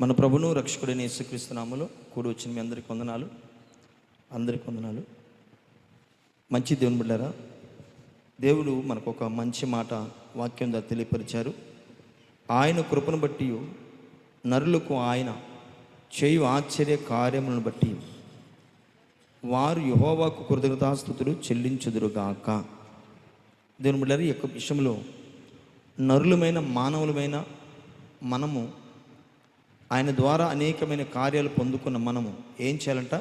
మన ప్రభును రక్షకుడైన యేసుక్రీస్తునామలో కూడి వచ్చిన మీ అందరికి వందనాలు. అందరికి వందనాలు. మంచి దేవుని బిడ్డారా దేవుడు మనకు ఒక మంచి మాట వాక్యం ద్వారా తెలియపరిచారు. ఆయన కృపను బట్టి నరులకు ఆయన చేయు ఆశ్చర్య కార్యములను బట్టి వారు యుహోవాకు కృతజ్ఞతాస్థుతులు చెల్లించుదురుగాక. దేవుని బిడ్డారు ఈ యొక్క విషయంలో నరులమైన మానవులమైన మనము ఆయన ద్వారా అనేకమైన కార్యాలు పొందుకున్న మనము ఏం చేయాలంట?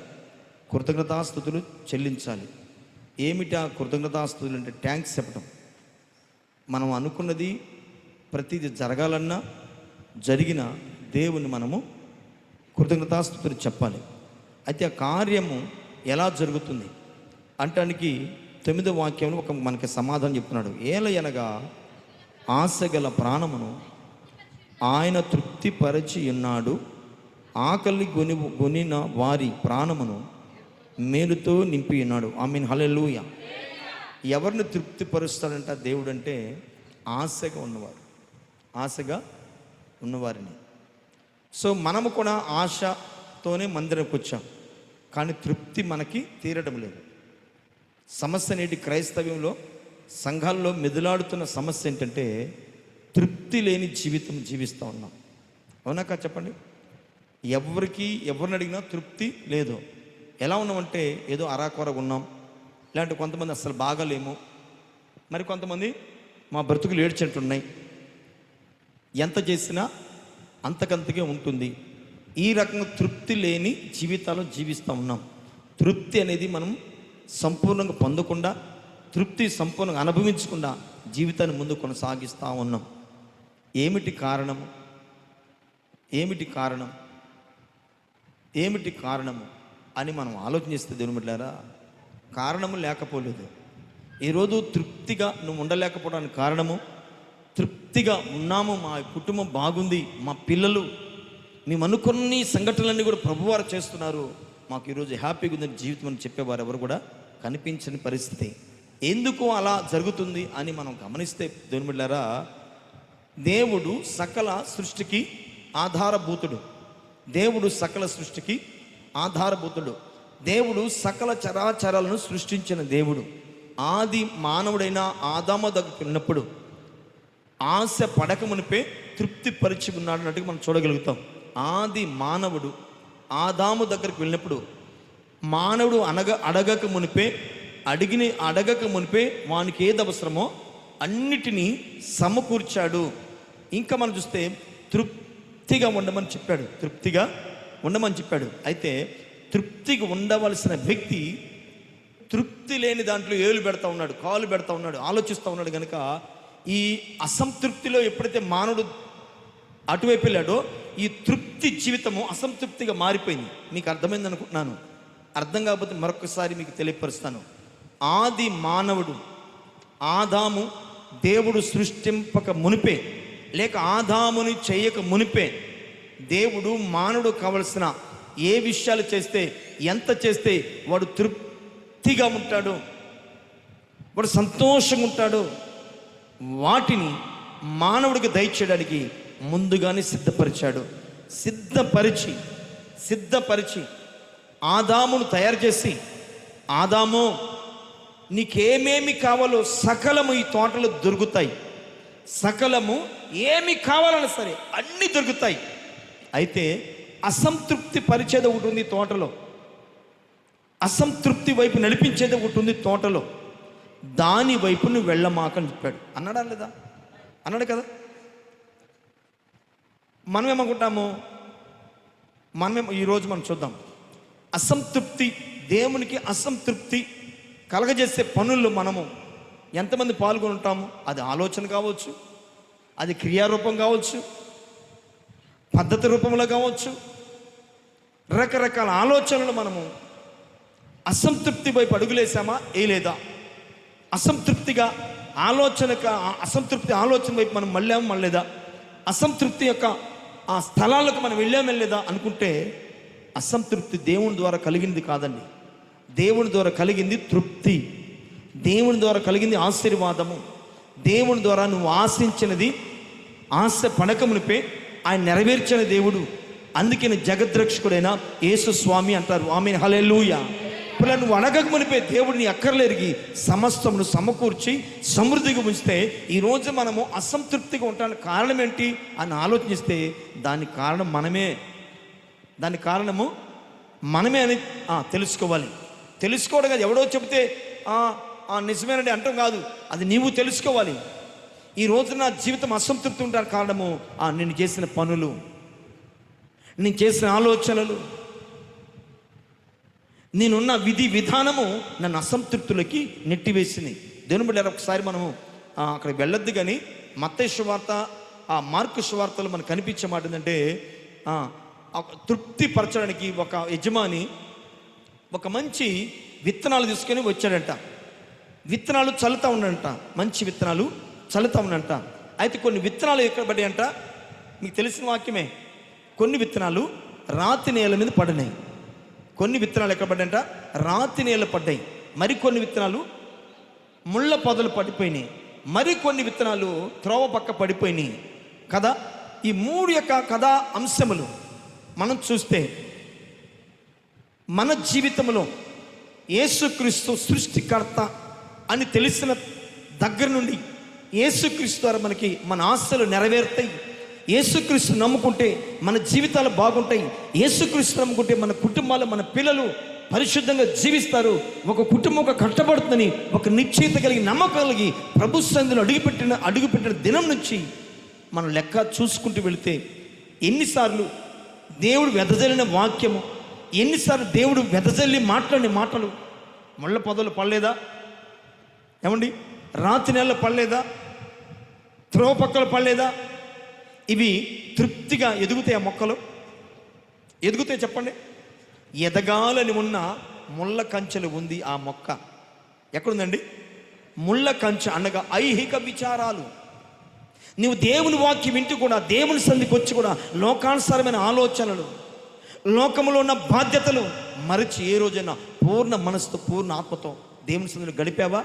కృతజ్ఞతాస్థుతులు చెల్లించాలి. ఏమిటి ఆ కృతజ్ఞతాస్థుతులు అంటే ట్యాంక్స్ చెప్పడం మనం అనుకున్నది ప్రతిదీ జరగాలన్నా జరిగిన దేవుని మనము కృతజ్ఞతాస్థుతులు చెప్పాలి. అయితే ఆ కార్యము ఎలా జరుగుతుంది? అంటానికి తొమ్మిదో వాక్యంలో ఒక మనకి సమాధానం చెప్తున్నాడు. ఏలయనగా ఆశగల ప్రాణమును ఆయన తృప్తిపరచి ఉన్నాడు. ఆకలి గొని గొనిన వారి ప్రాణమును మేలుతో నింపి ఉన్నాడు. ఐ మీన్ హలెలూయ ఎవరిని తృప్తిపరుస్తాడంట దేవుడు అంటే ఆశగా ఉన్నవారు ఆశగా ఉన్నవారిని. సో మనము కూడా ఆశతోనే మందిరంకి వచ్చాం. కానీ తృప్తి మనకి తీరడం లేదు. సమస్య నేటి క్రైస్తవ్యంలో సంఘాల్లో మెదులాడుతున్న సమస్య ఏంటంటే తృప్తి లేని జీవితం జీవిస్తూ ఉన్నాం. అవునాక చెప్పండి? ఎవరికి ఎవరిని అడిగినా తృప్తి లేదు. ఎలా ఉన్నామంటే ఏదో అరాకొరగా ఉన్నాం. ఇలాంటి కొంతమంది అసలు బాగలేము. మరి కొంతమంది మా బ్రతుకులు ఏడ్చినట్టున్నాయి ఎంత చేసినా అంతకంతకే ఉంటుంది. ఈ రకంగా తృప్తి లేని జీవితాలు జీవిస్తూ ఉన్నాం. తృప్తి అనేది మనం సంపూర్ణంగా పొందకుండా తృప్తి సంపూర్ణంగా అనుభవించకుండా జీవితాన్ని ముందు కొనసాగిస్తూ ఉన్నాం. ఏమిటి కారణం ఏమిటి కారణం? ఏమిటి కారణము? అని మనం ఆలోచన చేస్తే బిడ్డారా కారణము లేకపోలేదు. ఈరోజు తృప్తిగా నువ్వు ఉండలేకపోవడానికి కారణము తృప్తిగా ఉన్నాము మా కుటుంబం బాగుంది మా పిల్లలు మేము అనుకున్న సంఘటనలన్నీ కూడా ప్రభువారు చేస్తున్నారు. మాకు ఈరోజు హ్యాపీగా ఉందని జీవితం అని చెప్పేవారు ఎవరు కూడా కనిపించని పరిస్థితి. ఎందుకు అలా జరుగుతుంది అని మనం గమనిస్తే దేవుని దేవుడు సకల సృష్టికి ఆధారభూతుడు. దేవుడు సకల సృష్టికి ఆధారభూతుడు. దేవుడు సకల చరాచరాలను సృష్టించిన దేవుడు. ఆది మానవుడైన ఆదామ దగ్గరికి ఉన్నప్పుడు ఆశ పడక మునిపే తృప్తి పరిచి ఉన్నాడు అన్నట్టుగా మనం చూడగలుగుతాం. ఆది మానవుడు ఆదాము దగ్గరికి వెళ్ళినప్పుడు మానవుడు అనగ అడగక మునిపే అడిగిన అడగక మునిపే వానికి ఏది అవసరమో అన్నిటినీ సమకూర్చాడు. ఇంకా మనం చూస్తే తృప్తిగా ఉండమని చెప్పాడు. తృప్తిగా ఉండమని చెప్పాడు. అయితే తృప్తిగా ఉండవలసిన వ్యక్తి తృప్తి లేని దాంట్లో ఏలు పెడతా ఉన్నాడు కాలు పెడతా ఉన్నాడు ఆలోచిస్తూ ఉన్నాడు కనుక ఈ అసంతృప్తిలో ఎప్పుడైతే మానవుడు అటువైపు వెళ్ళాడో ఈ తృప్తి జీవితము అసంతృప్తిగా మారిపోయింది. మీకు అర్థమైంది అనుకుంటున్నాను. అర్థం కాకపోతే మరొకసారి మీకు తెలియపరుస్తాను. ఆది మానవుడు ఆదాము దేవుడు సృష్టింపక మునిపే లేక ఆదాముని చేయక మునిపే దేవుడు మానవుడు కావలసిన ఏ విషయాలు చేస్తే ఎంత చేస్తే వాడు తృప్తిగా ఉంటాడు వాడు సంతోషంగా ఉంటాడు వాటిని మానవుడికి దయచేయడానికి ముందుగానే సిద్ధపరిచాడు. సిద్ధపరిచి సిద్ధపరిచి ఆదామును తయారు చేసి ఆదాము నీకేమేమి కావాలో సకలము ఈ తోటలు దొరుకుతాయి. సకలము ఏమి కావాలన్నా సరే అన్నీ దొరుకుతాయి. అయితే అసంతృప్తి పరిచేది ఒకటి ఉంది తోటలో. అసంతృప్తి వైపు నడిపించేది ఒకటి ఉంది తోటలో. దాని వైపు నువ్వు వెళ్ళమాకని చెప్పాడు. అన్నాడా లేదా? అన్నాడు కదా? మనం ఏమనుకుంటాము మనమేమో ఈరోజు మనం చూద్దాం. అసంతృప్తి దేవునికి అసంతృప్తి కలగజేసే పనుల్లో మనము ఎంతమంది పాల్గొని ఉంటాము? అది ఆలోచన కావచ్చు అది క్రియారూపం కావచ్చు పద్ధతి రూపంలో కావచ్చు. రకరకాల ఆలోచనలు మనము అసంతృప్తి వైపు అడుగులేసామా? ఏ లేదా? అసంతృప్తిగా ఆలోచన అసంతృప్తి ఆలోచన వైపు మనం మళ్ళాము మళ్ళేదా అసంతృప్తి యొక్క ఆ స్థలాలకు మనం వెళ్ళాము లేదా అనుకుంటే అసంతృప్తి దేవుని ద్వారా కలిగింది కాదండి. దేవుని ద్వారా కలిగింది తృప్తి. దేవుని ద్వారా కలిగింది ఆశీర్వాదము. దేవుని ద్వారా నువ్వు ఆశించినది ఆశ పడకమునిపే ఆయన నెరవేర్చిన దేవుడు. అందుకని జగద్రక్షకుడైన యేసు స్వామి అంటారు. ఆమె హలెలుయ ఇప్పుడు నువ్వు అడగక దేవుడిని అక్కర్లేరిగి సమస్తమును సమకూర్చి సమృద్ధిగా ఉంచితే ఈరోజు మనము అసంతృప్తిగా ఉండడానికి కారణం ఏంటి అని ఆలోచిస్తే దానికి కారణం మనమే. దానికి కారణము మనమే అని తెలుసుకోవాలి. తెలుసుకోవడం కాదు. ఎవడో చెబితే నిజమేనండి అంటాం కాదు. అది నీవు తెలుసుకోవాలి. ఈ రోజు నా జీవితం అసంతృప్తి ఉంటారు కారణము ఆ, నేను చేసిన పనులు నేను చేసిన ఆలోచనలు నేనున్న విధి విధానము నన్ను అసంతృప్తులకి నెట్టివేసింది దేవుని బిడ్డ ఒకసారి మనము అక్కడ వెళ్ళొద్దు కానీ మత్తయి సువార్త ఆ మార్కు సువార్తలు మనకు కనిపించే మాట ఏంటంటే ఒక తృప్తి పరచడానికి ఒక యజమాని ఒక మంచి విత్తనాలు తీసుకొని వచ్చాడంట. విత్తనాలు చల్లుతూ ఉన్నంట మంచి విత్తనాలు చల్లుతూ ఉన్నంట అయితే కొన్ని విత్తనాలు ఎక్కడ పడ్డాయంట? మీకు తెలిసిన వాక్యమే. కొన్ని విత్తనాలు రాతి నేల మీద పడినాయి. కొన్ని విత్తనాలు ఎక్కడ పడ్డాయంట? రాతి నేల పడ్డాయి. మరికొన్ని విత్తనాలు ముళ్ళ పొదలు పడిపోయినాయి. మరికొన్ని విత్తనాలు త్రోవ పక్క పడిపోయినాయి. కదా ఈ మూడు యొక్క కథా అంశములు మనం చూస్తే మన జీవితంలో యేసుక్రీస్తు సృష్టికర్త అని తెలిసిన దగ్గర నుండి యేసుక్రీస్తు ద్వారా మనకి మన ఆశలు నెరవేరుతాయి. యేసుక్రీస్తు నమ్ముకుంటే మన జీవితాలు బాగుంటాయి. యేసుక్రీస్తు నమ్ముకుంటే మన కుటుంబాలు మన పిల్లలు పరిశుద్ధంగా జీవిస్తారు. ఒక కుటుంబం ఒక కష్టపడుతుందని ఒక నిశ్చయిత కలిగి నమ్మకం కలిగి ప్రభు సంధిలో అడుగుపెట్టిన అడుగుపెట్టిన దినం నుంచి మనం లెక్క చూసుకుంటూ వెళితే ఎన్నిసార్లు దేవుడు వెదజల్లిన వాక్యము ఎన్నిసార్లు దేవుడు వెదజల్లి మాట్లాడిన మాటలు ముళ్ళ పొదలు పడలేదా? ఏమండి? రాతి నెలలు పడలేదా? త్రోవ పక్కలు పడలేదా? ఇవి తృప్తిగా ఎదుగుతాయి ఆ మొక్కలు? ఎదుగుతాయి చెప్పండి? ఎదగాలని ఉన్న ముళ్ళ కంచెలు ఉంది ఆ మొక్క. ఎక్కడుందండి? ముళ్ళ కంచె అనగా ఐహిక విచారాలు. నువ్వు దేవుని వాక్యం వింటూ కూడా దేవుని సంధికి వచ్చి కూడా లోకానుసారమైన ఆలోచనలు లోకంలో ఉన్న బాధ్యతలు మరచి ఏ రోజైనా పూర్ణ మనసుతో పూర్ణ ఆత్మతో దేవుని సంధిని గడిపావా?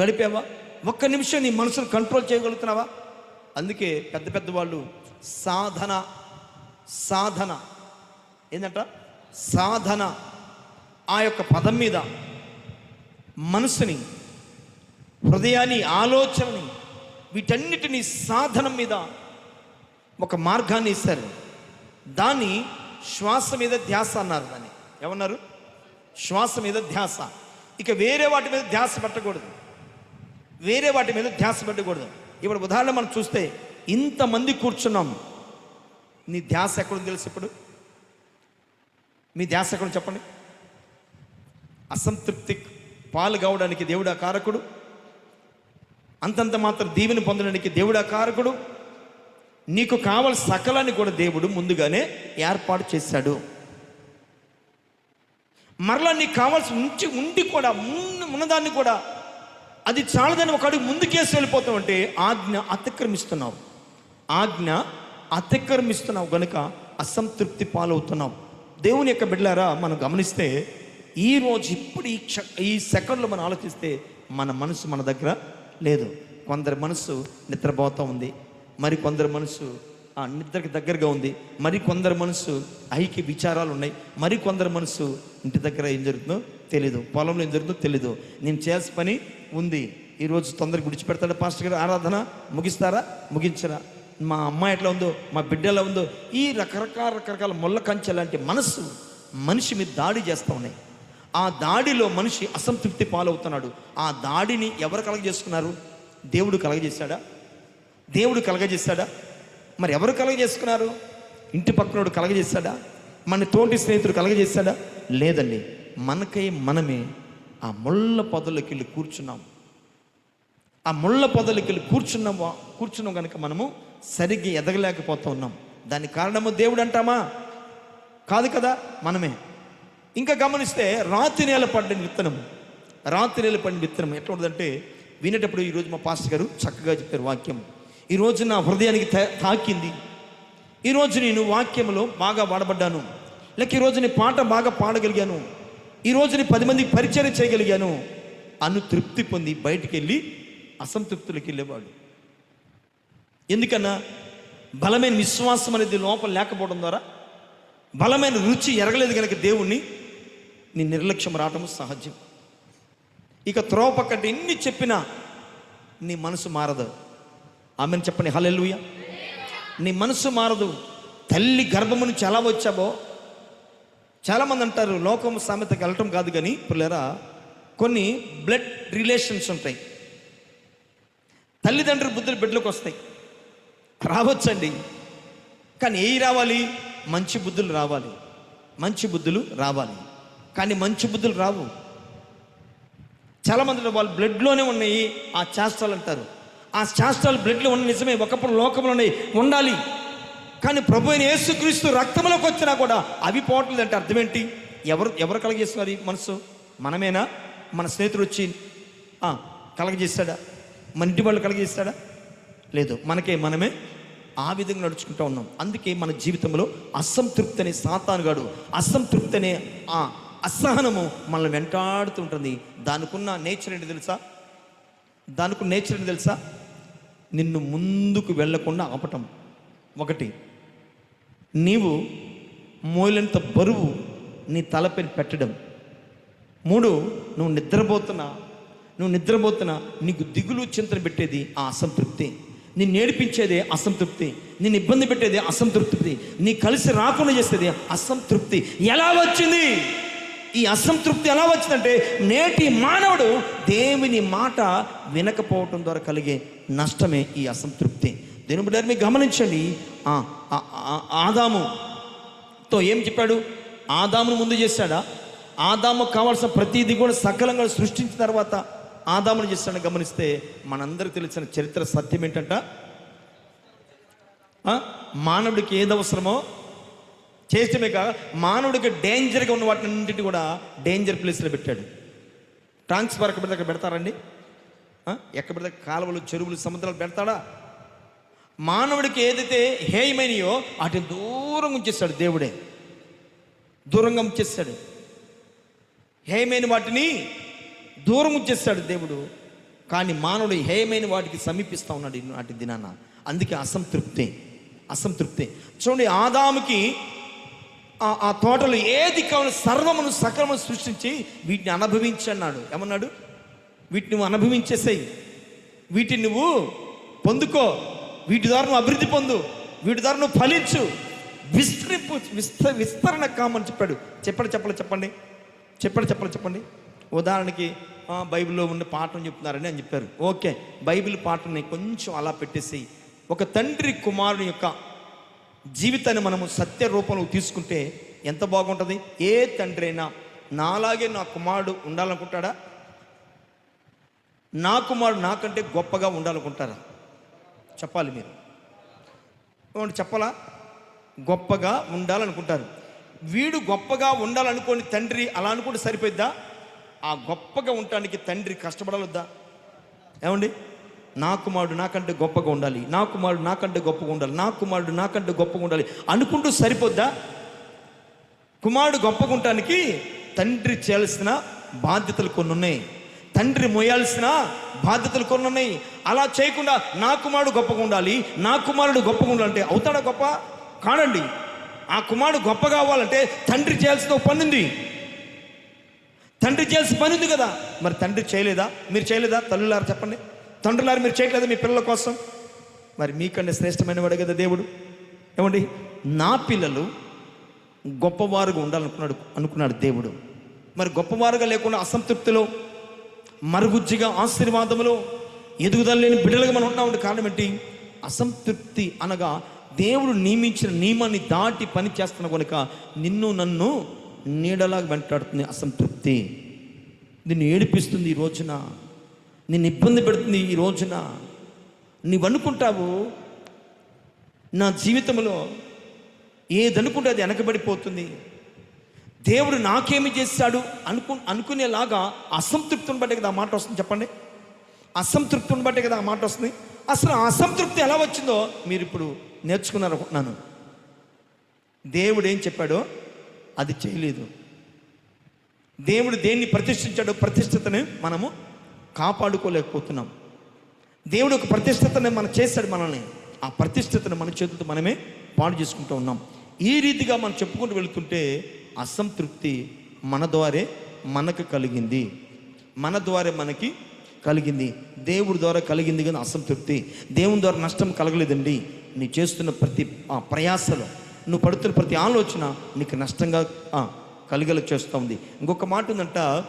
గడిపావా? ఒక్క నిమిషం నీ మనసును కంట్రోల్ చేయగలుగుతున్నావా? అందుకే పెద్ద పెద్ద వాళ్ళు సాధన సాధన. ఏంటంట సాధన. ఆ యొక్క పదం మీద మనసుని హృదయాన్ని ఆలోచనని వీటన్నిటిని సాధనం మీద ఒక మార్గాన్ని ఇస్తారు. దాన్ని శ్వాస మీద ధ్యాస అన్నారు దాన్ని. ఏమన్నారు? శ్వాస మీద ధ్యాస. ఇక వేరే వాటి మీద ధ్యాస పెట్టకూడదు. వేరే వాటి మీద ధ్యాస పెట్టకూడదు. ఇప్పుడు ఉదాహరణ మనం చూస్తే ఇంతమంది కూర్చున్నాం. నీ ధ్యాస ఎక్కడుంది తెలుసు ఇప్పుడు? మీ ధ్యాస ఎక్కడ చెప్పండి. అసంతృప్తి పాలు కావడానికి దేవుడా కారకుడు. అంతంత మాత్రం దీవెని పొందడానికి దేవుడా కారకుడు. నీకు కావలసిన సకలాన్ని కూడా దేవుడు ముందుగానే ఏర్పాటు చేశాడు. మరలా నీకు కావాల్సి ఉంచి ఉండి కూడా ఉన్న ఉన్నదాన్ని కూడా అది చాలదని ఒక అడుగు ముందుకేసి వెళ్ళిపోతావు అంటే ఆజ్ఞ అతిక్రమిస్తున్నావు. ఆజ్ఞ అతిక్రమిస్తున్నావు గనుక అసంతృప్తి పాలవుతున్నావు. దేవుని యొక్క బిడ్డలారా మనం గమనిస్తే ఈ రోజు ఇప్పుడు ఈ క్ష ఈ సెకండ్లో మనం ఆలోచిస్తే మన మనసు మన దగ్గర లేదు. కొందరి మనసు నిద్రపోతూ ఉంది. మరి కొందరి మనసు నిద్రకి దగ్గరగా ఉంది. మరి కొందరి మనసు ఐక్య విచారాలు ఉన్నాయి మరి కొందరి మనసు ఇంటి దగ్గర ఏం జరుగుతుందో తెలీదు. పొలంలో ఏం జరుగుతుందో తెలీదు. నేను చేయాల్సిన పని ఉంది. ఈరోజు తొందరగా విడిచిపెడతాడు పాస్టర్ గారు. ఆరాధన ముగిస్తారా? ముగించరా? మా అమ్మాయి ఎట్లా ఉందో మా బిడ్డ ఎలా ఉందో ఈ రకరకాల రకరకాల ముల్ల కంచె లాంటి మనసు మనిషి మీద దాడి చేస్తూ ఉన్నాయి. ఆ దాడిలో మనిషి అసంతృప్తి పాలవుతున్నాడు. ఆ దాడిని ఎవరు కలగజేసుకున్నారు? దేవుడు కలగజేశాడా? దేవుడు కలగజేశాడా? మరి ఎవరు కలగజేసుకున్నారు? ఇంటి పక్కనోడు కలగజేస్తాడా? మన తోటి స్నేహితుడు కలగజేస్తాడా? లేదండి మనకై మనమే ఆ ముళ్ళ పొదలకి వెళ్ళి కూర్చున్నాం. ఆ ముళ్ళ పొదలకి వెళ్ళి కూర్చున్నాం కూర్చున్నాం కనుక మనము సరిగ్గా ఎదగలేకపోతూ ఉన్నాం. దానికి కారణము దేవుడు అంటామా కాదు కదా మనమే. ఇంకా గమనిస్తే రాతి నేల పడిన విత్తనం. రాతి నేల పడిన విత్తనం ఎట్లా ఉంటుందంటే వినేటప్పుడు ఈరోజు మా పాస్టర్ గారు చక్కగా చెప్పారు వాక్యం. ఈరోజు నా హృదయానికి తా- తాకింది. ఈరోజు నేను వాక్యంలో బాగా వాడబడ్డాను. లేక ఈరోజు నీ పాట బాగా పాడగలిగాను. ఈరోజు నీ పది మందికి పరిచయం చేయగలిగాను. అను తృప్తి పొంది బయటికి వెళ్ళి అసంతృప్తులకి వెళ్ళేవాడు. ఎందుకన్నా? బలమైన విశ్వాసం అనేది లోపల లేకపోవడం ద్వారా బలమైన రుచి ఎరగలేదు కనుక దేవుణ్ణి నీ నిర్లక్ష్యం రావటం సహజం. ఇక త్రోవ పక్కటి ఎన్ని చెప్పినా నీ మనసు మారదు. ఆమెను చెప్పండి హల్లెలూయా. నీ మనసు మారదు. తల్లి గర్భము నుంచి ఎలా వచ్చావో చాలామంది అంటారు లోకం సామెతకి వెళ్ళటం కాదు కానీ పిల్లరా కొన్ని బ్లడ్ రిలేషన్స్ ఉంటాయి. తల్లిదండ్రులు బుద్ధులు బిడ్డలకు వస్తాయి. రావచ్చండి. కానీ ఏవి రావాలి? మంచి బుద్ధులు రావాలి. మంచి బుద్ధులు రావాలి. కానీ మంచి బుద్ధులు రావు. చాలామంది వాళ్ళు బ్లడ్లోనే ఉన్నాయి ఆ శాస్త్రాలు అంటారు. ఆ శాస్త్రాలు బ్లడ్లో ఉన్న నిజమే ఒకప్పుడు లోకంలోనే ఉండాలి. కానీ ప్రభు అయిన యేసుక్రీస్తు రక్తంలోకి వచ్చినా కూడా అవి పోవట్లేదు అంటే అర్థం ఏంటి ఎవరు ఎవరు కలగజేస్తున్నారు మనసు? మనమేనా? మన స్నేహితుడు వచ్చి కలగజేస్తాడా? మన ఇంటి వాళ్ళు కలగజేస్తాడా? లేదు మనకే మనమే ఆ విధంగా నడుచుకుంటూ ఉన్నాం. అందుకే మన జీవితంలో అసంతృప్తి అనే సాతానుగాడు అసంతృప్తి అనే ఆ అసహనము మనల్ని వెంటాడుతుంటుంది దానికున్న నేచర్ ఏంటి తెలుసా? దానికి నేచర్ ఏంటి తెలుసా? నిన్ను ముందుకు వెళ్ళకుండా ఆపటం. ఒకటి నీవు మోయలంత బరువు నీ తలపై పెట్టడం. మూడు నువ్వు నిద్రపోతున్నా నువ్వు నిద్రపోతున్నా నీకు దిగులు చింతన పెట్టేది ఆ అసంతృప్తి. నిన్ను నేర్పించేది అసంతృప్తి. నిన్ను ఇబ్బంది పెట్టేది అసంతృప్తి. నీ కలిసి రాకుండా చేసేది అసంతృప్తి. ఎలా వచ్చింది? ఈ అసంతృప్తి ఎలా వచ్చిందంటే నేటి మానవుడు దేవుని మాట వినకపోవటం ద్వారా కలిగే నష్టమే ఈ అసంతృప్తి. దేని బిడ్డ మీరు గమనించండి. ఆదాముతో ఏం చెప్పాడు? ఆదామును ముందు చేశాడా? ఆదాము కావాల్సిన ప్రతిదీ కూడా సకలంగా సృష్టించిన తర్వాత ఆదామును చేస్తాడని గమనిస్తే మనందరికి తెలిసిన చరిత్ర సత్యం ఏంటంట? ఆ? మానవుడికి ఏది అవసరమో చేస్తమే కాక మానవుడికి డేంజర్గా ఉన్న వాటిని కూడా డేంజర్ ప్లేస్లో పెట్టాడు. ట్రాన్స్ఫర్ ఎక్కడ పెడితే అక్కడ పెడతారండి ఎక్కడ పెడితే కాలువలు చెరువులు సముద్రాలు పెడతాడా? మానవుడికి ఏదైతే హేయమైనయో వాటిని దూరం ఉంచేస్తాడు దేవుడే. దూరంగా ఉంచేస్తాడు. హేయమైన వాటిని దూరం ఉంచేస్తాడు దేవుడు. కానీ మానవుడు హేయమైన వాటికి సమీపిస్తూ ఉన్నాడు వాటి నాటి దినాన. అందుకే అసంతృప్తి. అసంతృప్తి. చూడండి ఆదాముకి ఆ- తోటలో ఏది కావాలి సర్వమును సకలమును సృష్టించి వీటిని అనుభవించి అన్నాడు ఏమన్నాడు? వీటిని నువ్వు అనుభవించేసేయి. వీటిని నువ్వు పొందుకో. వీటి ద్వారా నువ్వు అభివృద్ధి పొందు. వీటి ద్వారా నువ్వు ఫలించు. విస్తరింపు విస్త విస్తరణ కామని చెప్పాడు. చెప్పండి చెప్పండి చెప్పండి. చెప్పండి చెప్పండి చెప్పండి. ఉదాహరణకి బైబిల్లో ఉన్న పాఠం చెప్తున్నారని అని చెప్పారు. ఓకే బైబిల్ పాఠంని కొంచెం అలా పెట్టేసి ఒక తండ్రి కుమారుని యొక్క జీవితాన్ని మనము సత్య రూపంలో తీసుకుంటే ఎంత బాగుంటుంది? ఏ తండ్రి అయినా నాలాగే నా కుమారుడు ఉండాలనుకుంటాడా? నా కుమారుడు నాకంటే గొప్పగా ఉండాలనుకుంటారా? చెప్పాలి మీరు. చెప్పాలా? గొప్పగా ఉండాలనుకుంటారు. వీడు గొప్పగా ఉండాలనుకోని తండ్రి అలా అనుకుంటే సరిపోద్దా ఆ గొప్పగా ఉండటానికి తండ్రి కష్టపడాలొద్దా? ఏమండి? నా కుమారుడు నాకంటే గొప్పగా ఉండాలి. నా కుమారుడు నాకంటే గొప్పగా ఉండాలి. నా కుమారుడు నాకంటే గొప్పగా ఉండాలి అనుకుంటూ సరిపోద్దా? కుమారుడు గొప్పగా ఉండటానికి తండ్రి చేయాల్సిన బాధ్యతలు కొన్ని ఉన్నాయి తండ్రి మోయాల్సిన బాధ్యతలు కొన్ని ఉన్నాయి అలా చేయకుండా నా కుమారుడు గొప్పగా ఉండాలి నా కుమారుడు గొప్పగా ఉండాలంటే అవుతాడా గొప్ప? కానండి ఆ కుమారుడు గొప్ప కావాలంటే తండ్రి చేయాల్సిన పని ఉంది తండ్రి చేయాల్సిన పని ఉంది కదా. మరి తండ్రి చేయలేదా? మీరు చేయలేదా? తల్లులారా చెప్పండి. తండ్రులారు మీరు చేయట్లేదు మీ పిల్లల కోసం? మరి మీకంటే శ్రేష్టమైన వాడు కదా దేవుడు. ఏమండి? నా పిల్లలు గొప్పవారుగా ఉండాలనుకున్నాడు అనుకున్నాడు దేవుడు. మరి గొప్పవారుగా లేకుండా అసంతృప్తిలో మరుగుజ్జిగా ఆశీర్వాదములో ఎదుగుదల లేని బిడ్డలుగా మనం ఉన్నామంటే కారణం ఏంటి? అసంతృప్తి అనగా దేవుడు నియమించిన నియమాన్ని దాటి పని చేస్తున్న కనుక నిన్ను నన్ను నీడలాగా వెంటాడుతుంది అసంతృప్తి. నిన్ను ఏడిపిస్తుంది ఈ రోజున. నేను ఇబ్బంది పెడుతుంది ఈ రోజున. నీవు అనుకుంటావు నా జీవితంలో ఏదనుకుంటే అది వెనకబడిపోతుంది. దేవుడు నాకేమి చేశాడు అనుకు అనుకునేలాగా అసంతృప్తిని బట్టే కదా ఆ మాట వస్తుంది చెప్పండి. అసంతృప్తిని బట్టే కదా ఆ మాట వస్తుంది. అసలు అసంతృప్తి ఎలా వచ్చిందో మీరు ఇప్పుడు నేర్చుకున్నారు అనుకుంటున్నాను దేవుడు ఏం చెప్పాడో అది చేయలేదు. దేవుడు దేన్ని ప్రతిష్ఠించాడో ప్రతిష్ఠితని మనము కాపాడుకోలేకపోతున్నాం. దేవుడు ఒక ప్రతిష్టతను మనం చేశాడు మనల్ని. ఆ ప్రతిష్టతను మన చేతులతో మనమే పాడు చేసుకుంటూ ఉన్నాం. ఈ రీతిగా మనం చెప్పుకుంటూ వెళుతుంటే అసంతృప్తి మన ద్వారే మనకు కలిగింది. మన ద్వారా మనకి కలిగింది. దేవుడి ద్వారా కలిగింది కానీ అసంతృప్తి. దేవుని ద్వారా నష్టం కలగలేదండి. నీ చేస్తున్న ప్రతి ఆ, ప్రయాసలో నువ్వు పడుతున్న ప్రతి ఆలోచన నీకు నష్టంగా ఆ, కలిగేలా చేస్తూ ఉంది. ఇంకొక మాట ఉందంట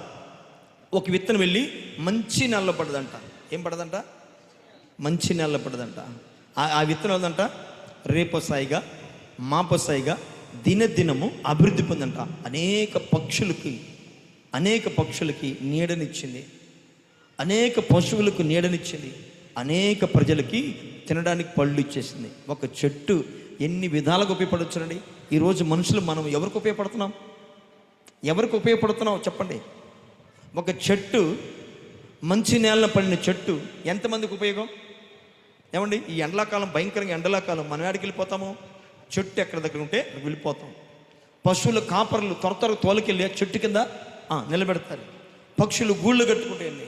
ఒక విత్తనం వెళ్ళి మంచి నెలలో పడదంట. ఏం పడదంట? మంచి నెలలో పడదంట. ఆ- విత్తనం ఏదంట? రేపొసాయిగా మాపొసాయిగా దినదినము అభివృద్ధి పొందంట. అనేక పక్షులకి అనేక పక్షులకి నీడనిచ్చింది. అనేక పశువులకు నీడనిచ్చింది. అనేక ప్రజలకి తినడానికి పళ్ళు ఇచ్చేసింది. ఒక చెట్టు ఎన్ని విధాలుగా ఉపయోగపడొచ్చునండి ఈరోజు మనుషులు మనం ఎవరికి ఉపయోగపడుతున్నాం? ఎవరికి ఉపయోగపడుతున్నాం? చెప్పండి. ఒక చెట్టు మంచి నేలను పడిన చెట్టు ఎంతమందికి ఉపయోగం? ఏమండి ఈ ఎండలాకాలం భయంకరంగా ఎండలాకాలం మనం ఎక్కడికి వెళ్ళిపోతాము? చెట్టు ఎక్కడ దగ్గర ఉంటే వెళ్ళిపోతాం. పశువుల కాపర్లు త్వర త్వర తోలకెళ్ళి చెట్టు కింద నిలబెడతారు. పక్షులు గూళ్ళు కట్టుకుంటాయండి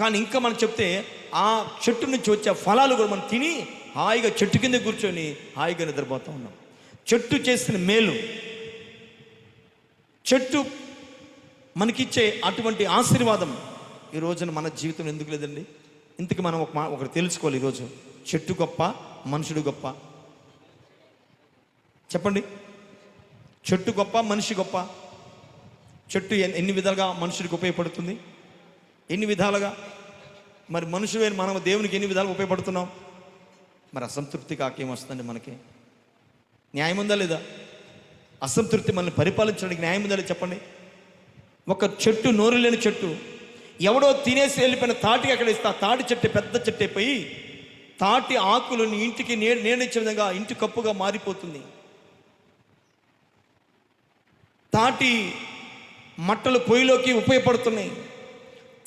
కానీ ఇంకా మనం చెప్తే ఆ చెట్టు నుంచి వచ్చే ఫలాలు కూడా మనం తిని హాయిగా చెట్టు కింద కూర్చొని హాయిగా నిద్రపోతూ ఉన్నాం. చెట్టు చేసిన మేలు. చెట్టు మనకిచ్చే అటువంటి ఆశీర్వాదం ఈ రోజున మన జీవితం ఎందుకు లేదండి? ఇంతకు మనం ఒక మా- ఒకటి తెలుసుకోవాలి ఈరోజు చెట్టు గొప్ప మనుషుడు గొప్ప. చెప్పండి. చెట్టు గొప్ప మనిషి గొప్ప. చెట్టు ఎన్ని విధాలుగా మనుషుడికి ఉపయోగపడుతుంది? ఎన్ని విధాలుగా? మరి మనుషులైన మనం దేవునికి ఎన్ని విధాలుగా ఉపయోగపడుతున్నాం? మరి అసంతృప్తి కాకేం వస్తుందండి మనకి? న్యాయం ఉందా లేదా? అసంతృప్తి మనల్ని పరిపాలించడానికి న్యాయం ఉందా లేదా చెప్పండి? ఒక చెట్టు నోరు లేని చెట్టు. ఎవడో తినేసి వెళ్ళిపోయిన తాటికి అక్కడ ఇస్తా. తాటి చెట్టు పెద్ద చెట్టు అయిపోయి తాటి ఆకులు నీ ఇంటికి నే నేనిచ్చే విధంగా ఇంటి కప్పుగా మారిపోతుంది. తాటి మట్టలు పొయ్యిలోకి ఉపయోగపడుతున్నాయి.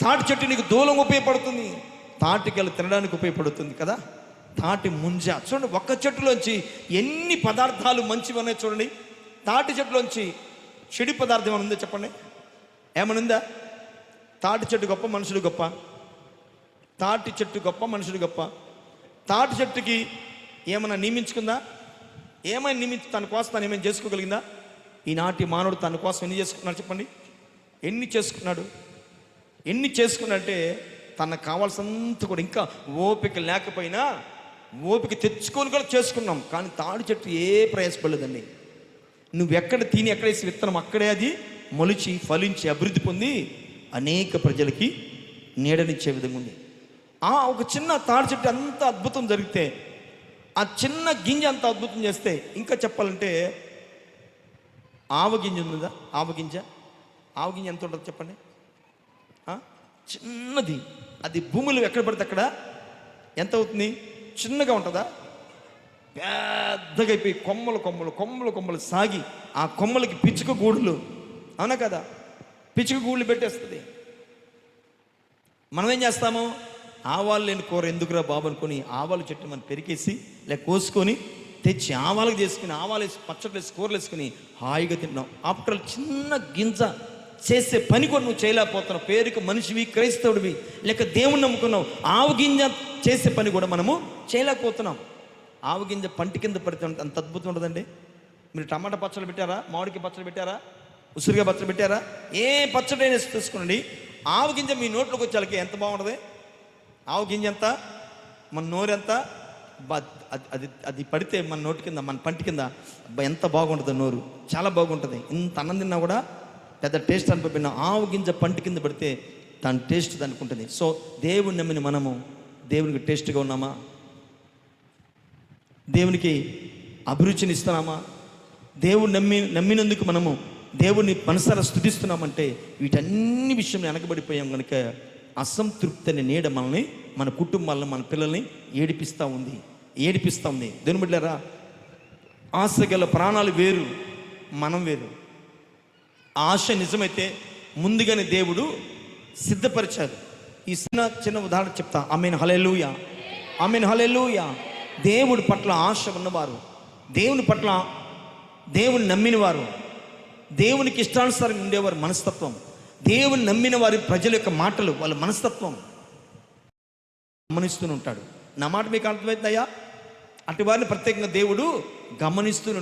తాటి చెట్టు నీకు దూలం ఉపయోగపడుతుంది. తాటికెళ్ళి తినడానికి ఉపయోగపడుతుంది కదా? తాటి ముంజ. చూడండి ఒక్క చెట్టులోంచి ఎన్ని పదార్థాలు మంచివి ఉన్నాయి చూడండి. తాటి చెట్టులోంచి చెడు పదార్థం ఏమైనా ఉందో చెప్పండి. ఏమనుందా? తాటి చెట్టు గొప్ప మనుషుడు గొప్ప. తాటి చెట్టు గొప్ప మనుషుడు గొప్ప. తాటి చెట్టుకి ఏమైనా నియమించుకుందా? ఏమైనా నియమించి తన కోసం తను ఏమైనా చేసుకోగలిగిందా? ఈనాటి మానవుడు తన కోసం ఎన్ని చేసుకున్నాడు చెప్పండి? ఎన్ని చేసుకున్నాడు? ఎన్ని చేసుకున్నాడంటే తనకు కావాల్సినంత కూడా. ఇంకా ఓపిక లేకపోయినా ఓపిక తెచ్చుకొని కూడా చేసుకున్నాం. కానీ తాడి చెట్టు ఏ ప్రయాసపడలేదండి. నువ్వు ఎక్కడ తిని ఎక్కడ వేసి విత్తనం అక్కడే అది మొలిచి ఫలించి అభివృద్ధి పొంది అనేక ప్రజలకి నీడనిచ్చే విధంగా ఉంది. ఆ ఒక చిన్న తాడి చెట్టు అంత అద్భుతం జరిగితే ఆ చిన్న గింజ అంత అద్భుతం చేస్తే ఇంకా చెప్పాలంటే ఆవగింజ ఉందా? ఆవగింజ ఆవగింజ ఎంత ఉంటుంది చెప్పండి? చిన్నది. అది భూమిలో ఎక్కడ పడితే అక్కడ ఎంత అవుతుంది? చిన్నగా ఉంటుందా? పెద్దగా అయిపోయి కొమ్మలు కొమ్మలు కొమ్మలు కొమ్మలు సాగి ఆ కొమ్మలకి పిచ్చుక గూడులు అవునా కదా? పిచ్చుక గూళ్ళు పెట్టేస్తుంది. మనం ఏం చేస్తాము? ఆవాలు లేని కూర ఎందుకురా బాబు అనుకొని ఆవాల చెట్టు మనం పెరికేసి లేక కోసుకొని తెచ్చి ఆవాలకు చేసుకుని ఆవాలు వేసి పచ్చట్లు వేసి కూరలు వేసుకుని హాయిగా తింటాం ఆఫ్టర్ చిన్న గింజ చేసే పని కూడా నువ్వు చేయలేకపోతున్నావు. పేరుకు మనిషివి క్రైస్తవుడివి. లేక దేవుని నమ్ముకున్నావు. ఆవు గింజ చేసే పని కూడా మనము చేయలేకపోతున్నాం. ఆవు గింజ పంటి కింద పడితే అంత అద్భుతం ఉండదండి. మీరు టమాటా పచ్చడి పెట్టారా? మామిడికి పచ్చడి పెట్టారా? ఉసిరిగా పచ్చడి పెట్టారా? ఏ పచ్చడి అయినా తీసుకోండి ఆవు గింజ మీ నోట్లోకి వచ్చేళ్ళకి ఎంత బాగుంటుంది? ఆవు గింజ ఎంత? మన నోరు ఎంత? అది అది అది పడితే మన నోటి కింద మన పంటి కింద ఎంత బాగుంటుంది నోరు? చాలా బాగుంటుంది. ఇంత అన్నం తిన్నా కూడా పెద్ద టేస్ట్ అనిపించిన ఆవు గింజ పంటి కింద పడితే దాని టేస్ట్ దానికి ఉంటుంది. సో దేవుని నమ్మిన మనము దేవునికి టేస్ట్గా ఉన్నామా? దేవునికి అభిరుచిని ఇస్తున్నామా? దేవుడు నమ్మి నమ్మినందుకు మనము దేవుని మనసారా స్థుతిస్తున్నామంటే వీటన్ని విషయం వెనకబడిపోయాం కనుక అసంతృప్తి అనే నీడ మనల్ని మన కుటుంబాలను మన పిల్లల్ని ఏడిపిస్తూ ఉంది. ఏడిపిస్తూ ఉంది. దేని బిడ్డారా ఆశ గల ప్రాణాలు వేరు మనం వేరు. ఆశ నిజమైతే ముందుగానే దేవుడు సిద్ధపరిచారు ఈ చిన్న చిన్న ఉదాహరణ చెప్తా. ఆమెను. హలెలుయ ఆమెను. హలెలుయ దేవుడి పట్ల ఆశ ఉన్నవారు. దేవుని పట్ల దేవుని నమ్మిన వారు దేవునికి ఇష్టానుసారంగా ఉండేవారు మనస్తత్వం. దేవుని నమ్మిన వారి ప్రజల యొక్క మాటలు వాళ్ళ మనస్తత్వం గమనిస్తూనే ఉంటాడు. నా మాట మీకు అర్థమవుతుందయ్యా అటు వారిని ప్రత్యేకంగా దేవుడు గమనిస్తూ